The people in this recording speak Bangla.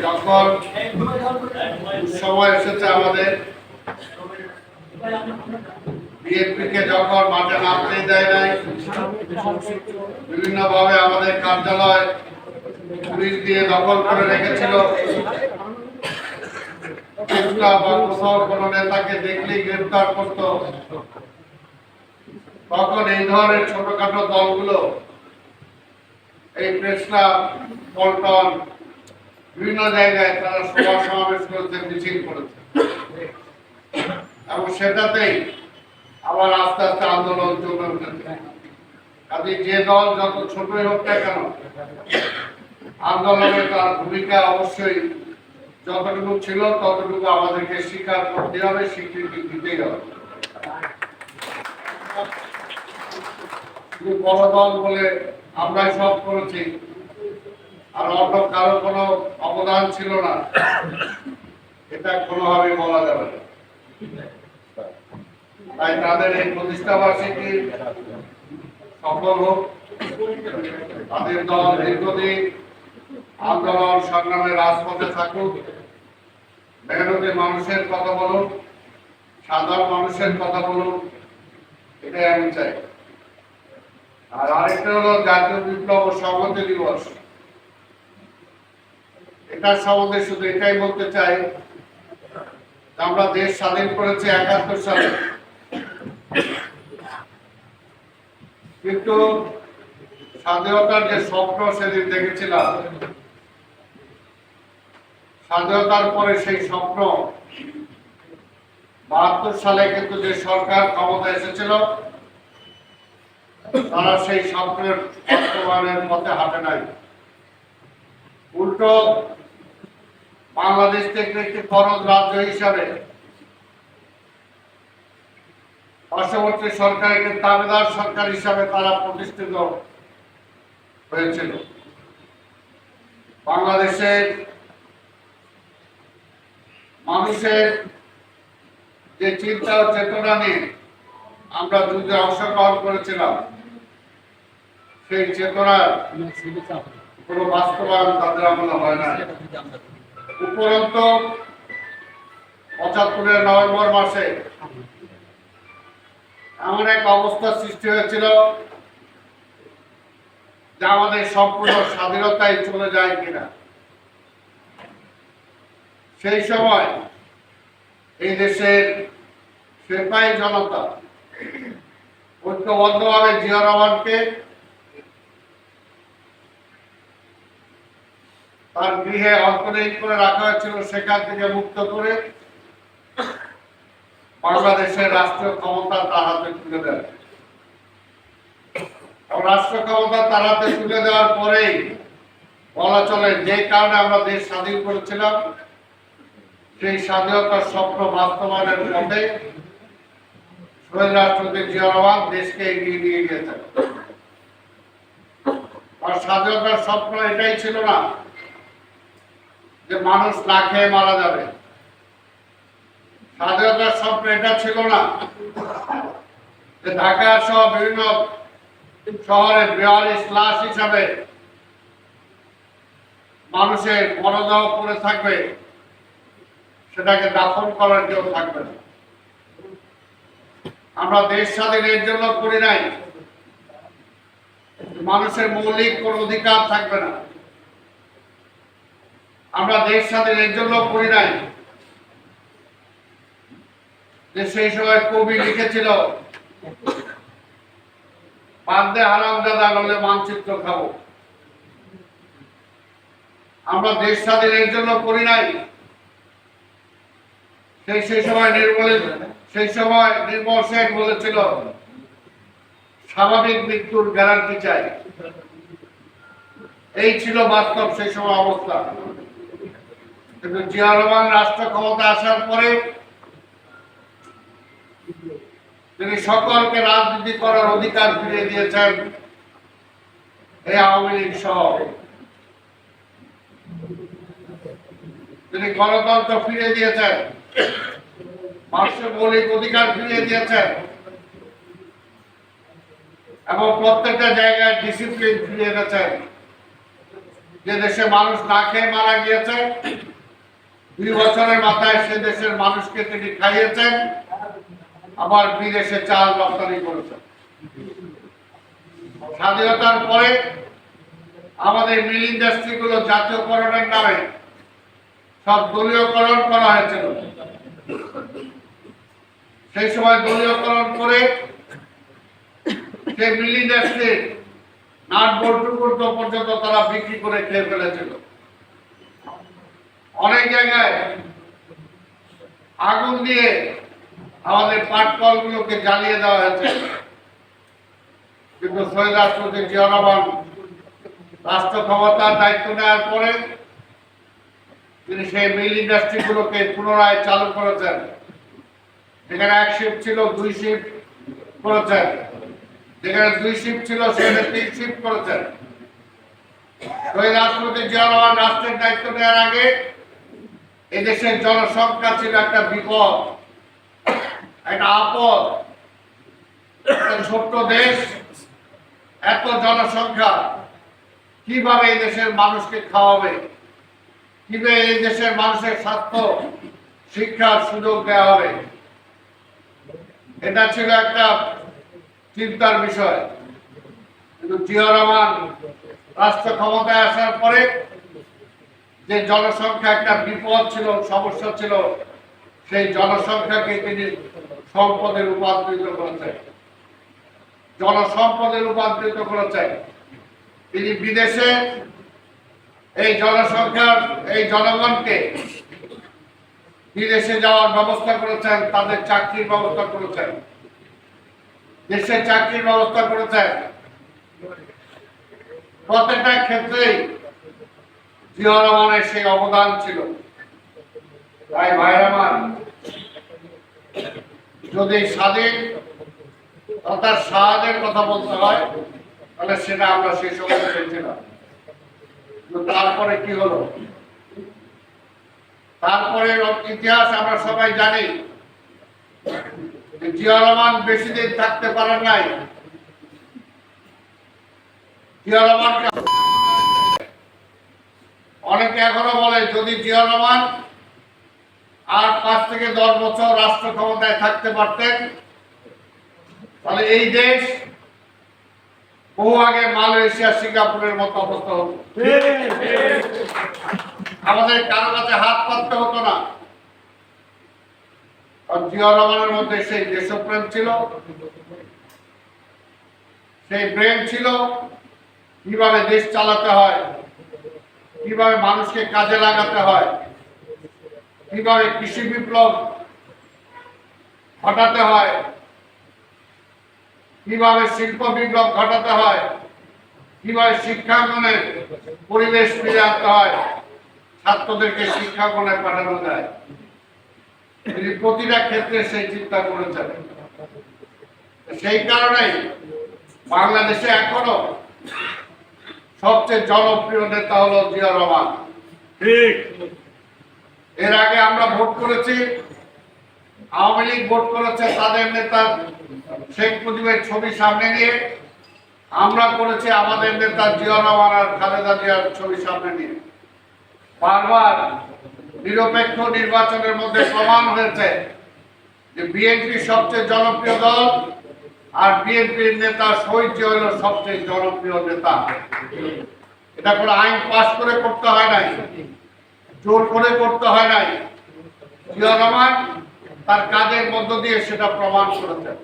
যখন সময় এসেছে আমাদের বিএনপিকে যখন মাঠে নামতে দেয় নাই বিভিন্ন ভাবে আমাদের কার্যালয় পুলিশ দিয়ে দখল করে রেখেছিল। কোনো নেতাকে দেখলেই গ্রেফতার করত। তখন এই ধরনের ছোটখাটো দলগুলো এই প্রেস ক্লাব পল্টন বিভিন্ন জায়গায় তারা সভা সমাবেশ করেছে, মিছিল করেছে। এবং সেটাতেই আবার আস্তে আস্তে আন্দোলন চলে উঠেছে কাজে যে দল যত ছোটই হোক না কেন আন্দোলনে তার ভূমিকা অবশ্যই যতটুকু ছিল ততটুকু আমাদেরকে স্বীকার করতে হবে, স্বীকৃতি দিতেই হবে। বড় দল বলে আমরাই সব করেছি, আর অন্য কারও কোনো অবদান ছিল না। এটা কোনোভাবে বলা যাবে না। তাই তাদের এই প্রতিষ্ঠা বার্ষিকী সফল হোক। তাদের দল দীর্ঘদিন আন্দোলন সংগ্রামের রাজপথে থাকুক। মেহনতি মানুষের কথা বলুন, সাধারণ মানুষের কথা বলুন, এটাই আমি চাই। আর আরেকটা হলো জাতীয় বিপ্লব ও সংহতি দিবস। এটার সম্বন্ধে শুধু এটাই বলতে চাই, আমরা দেশ স্বাধীন করেছি একাত্তর সালে। কিন্তু স্বাধীনতার যে স্বপ্ন সেদিন দেখেছিলাম। স্বাধীনতার পরে সেই স্বপ্ন, বাহাত্তর সালে কিন্তু যে সরকার ক্ষমতা এসেছিল, তারা সেই স্বপ্নের বাস্তবায়নের পথে হাঁটে নাই। উল্টো বাংলাদেশ থেকে একটি ফরজ রাজ্য হিসাবে পার্শ্ববর্তী সরকারকে দাবিদার সরকার হিসাবে তারা প্রতিষ্ঠিত হয়েছিল। বাংলাদেশের মানুষের যে চিন্তা ও চেতনা নিয়ে আমরা যুদ্ধে অংশগ্রহণ করেছিলাম, সেই চেতনার কোনো বাস্তবায়ন তাদের আমলে হয় না উপরন্ত পঁচাত্তরের নভেম্বর মাসে এমন এক অবস্থা সৃষ্টি হয়েছিল যে আমাদের সম্পূর্ণ স্বাধীনতায় চলে যায় কিনা। সেই সময় এই দেশের সেপাই জনতা ঐক্যবদ্ধভাবে জিয়া রহমানকে তার গৃহে অন্তরীণ করে রাখা হয়েছিল, সেখান থেকে মুক্ত করে বাংলাদেশের রাষ্ট্রীয় ক্ষমতা তার হাতে তুলে দেয়। রাষ্ট্র ক্ষমতা তার হাতে তুলে দেওয়ার পরেই বলা চলে, যে কারণে আমরা দেশ স্বাধীন করেছিলাম, সেই স্বাধীনতার স্বপ্ন বাস্তবায়নের পথে শহীদ রাষ্ট্রপতি জিয়া রহমান দেশকে এগিয়ে নিয়ে গিয়েছেন আর স্বাধীনতার স্বপ্ন এটাই ছিল না যে মানুষ না খেয়ে মারা যাবে। স্বাধীনতার স্বপ্ন এটা ছিল না। যে ঢাকা সহ বিভিন্ন শহরে বেয়ারি স্লাস হিসাবে মানুষের মরদেহ পড়ে থাকবে, সেটাকে দাফন করার কেউ থাকবে না। আমরা দেশ স্বাধীন এর জন্য করি নাই। মানুষের মৌলিক কোন অধিকার থাকবে না। আমরা দেশ স্বাধীনের জন্য করি নাই। যে সেই সময় কবি লিখেছিল হারাম দাদা মানচিত্র খাব। আমরা দেশ স্বাধীনের জন্য করি নাই। সেই সেই সময় নির্মল সেই সময় নির্মল শেখ বলেছিল, স্বাভাবিক মৃত্যুর গ্যারান্টি চাই। এই ছিল বাস্তব সেই সময় অবস্থা। কিন্তু জিয়া রাষ্ট্র ক্ষমতা আসার পরে তিনি সকলকে রাজনীতি করার অধিকার ফিরিয়ে দিয়েছেন এই আওয়ামী লীগ সহ। তিনি গণতন্ত্র ফিরিয়ে দিয়েছেন, মানুষের মৌলিক অধিকার ফিরিয়ে দিয়েছেন এবং প্রত্যেকটা জায়গায় ডিসিপ্লিন ফিরিয়ে এনেছেন। যে দেশে মানুষ না খেয়ে মারা গিয়েছে দুই বছরের মাথায় সে দেশের মানুষকে তিনি খাইয়েছেন, আবার বিদেশে চাল রপ্তানি করেছেন। স্বাধীনতার পরে আমাদের মিল ইন্ডাস্ট্রি গুলো জাতীয়করণের নামে সব দলীয়করণ করা হয়েছিল। সেই সময় দলীয়করণ করে সেই মিল ইন্ডাস্ট্রির নাট বল্টু পর্যন্ত তারা বিক্রি করে খেয়ে ফেলেছিল। অনেক জায়গায় আগুন দিয়ে আমাদের পাট কলগুলোকে জ্বালিয়ে দেওয়া হয়েছে। কিন্তু শহীদ রাষ্ট্রপতি জিয়া রহমান রাষ্ট্র ক্ষমতার দায়িত্ব নেওয়ার পরে তিনি সেই মিল ইন্ডাস্ট্রি গুলোকে পুনরায় চালু করেছেন। যেখানে এক শিফট ছিল, দুই শিফট করেছেন। যেখানে দুই শিফট ছিল, সেখানে তিন শিফট করেছেন। শহীদ রাষ্ট্রপতি জিয়া রহমান রাষ্ট্রের দায়িত্ব নেওয়ার আগে এদেশের জনসংখ্যা ছিল একটা বিপদ, একটা আপদ। ছোট্ট দেশ, এত জনসংখ্যা, কীভাবে এই দেশের মানুষকে খাওয়াবে? কীভাবে এই দেশের মানুষের স্বাস্থ্য, শিক্ষার সুযোগ দেওয়া হবে? এটা ছিল একটা চিন্তার বিষয়। কিন্তু জিয়া রহমান রাষ্ট্র ক্ষমতায় আসার পরে যে জনসংখ্যা একটা বিপদ ছিল, সমস্যা ছিল, সেই জনসংখ্যাকে তিনি সম্পদে রূপান্তরিত করেছেন। জনসম্পদে রূপান্তরিত করেছেন। তিনি বিদেশে এই জনসংখ্যার, এই জনগণকে বিদেশে যাওয়ার ব্যবস্থা করেছেন, তাদের চাকরির ব্যবস্থা করেছেন। দেশে চাকরির ব্যবস্থা করেছেন। প্রত্যেকটা ক্ষেত্রেই জিয়া সেই অবদান ছিল। তাই ভাইয়ের আমার, যদি স্বাধীন অর্থাৎ সাহায্যের কথা বলতে হয়, তাহলে সেটা আমরা সেই সময় পেয়েছিলাম তারপরে কি হলো? তারপরে ইতিহাস আমরা সবাই জানি জিয়া রহমান বেশি দিন থাকতে পারেন নাই। জিয়া রহমানকে এখনও বলে যদি জিয়া রহমান আর পাঁচ থেকে দশ বছর রাষ্ট্র ক্ষমতায় থাকতে পারতেন, তাহলে এই দেশ বহু আগে মালয়েশিয়া, সিঙ্গাপুরের মতো অবস্থা হতো। আমাদের কারও কাছে হাত পাততে হতো না। জিয়া রহমানের মধ্যে সেই দেশপ্রেম ছিল, সেই প্রেম ছিল, কীভাবে দেশ চালাতে হয় কীভাবে মানুষকে কাজে লাগাতে হয়? কীভাবে কৃষি বিপ্লব ঘটাতে হয়? কীভাবে শিল্প বিপ্লব ঘটাতে হয়? কীভাবে শিক্ষাঙ্গনের পরিবেশ ফিরে আনতে হয়? ছাত্রদেরকে শিক্ষাঙ্গনে পাঠানো যায়। তিনি প্রতিটা ক্ষেত্রে সেই চিন্তা করেছেন। সেই কারণেই বাংলাদেশে এখনও সবচেয়ে জনপ্রিয় নেতা হলো জিয়া রহমান। ঠিক। এর আগে আমরা ভোট করেছি আওয়ামী লীগ ভোট করেছে তাদের নেতা শেখ মুজিবের ছবি সামনে নিয়ে। আমরা করেছি আমাদের নেতা জিয়া রহমান আর খালেদা জিয়ার ছবি সামনে নিয়ে। বারবার নিরপেক্ষ নির্বাচনের মধ্যে প্রমাণ হয়েছে যে বিএনপি সবচেয়ে জনপ্রিয় দল আর বিএনপির নেতা শহীদ হলো সবচেয়ে জনপ্রিয় নেতা। এটা কোনো আইন পাস করে করতে হয় নাই। জোর করে করতে হয় নাই। জিয়া রহমান তার কাজের মধ্য দিয়ে সেটা প্রমাণ করেছেন।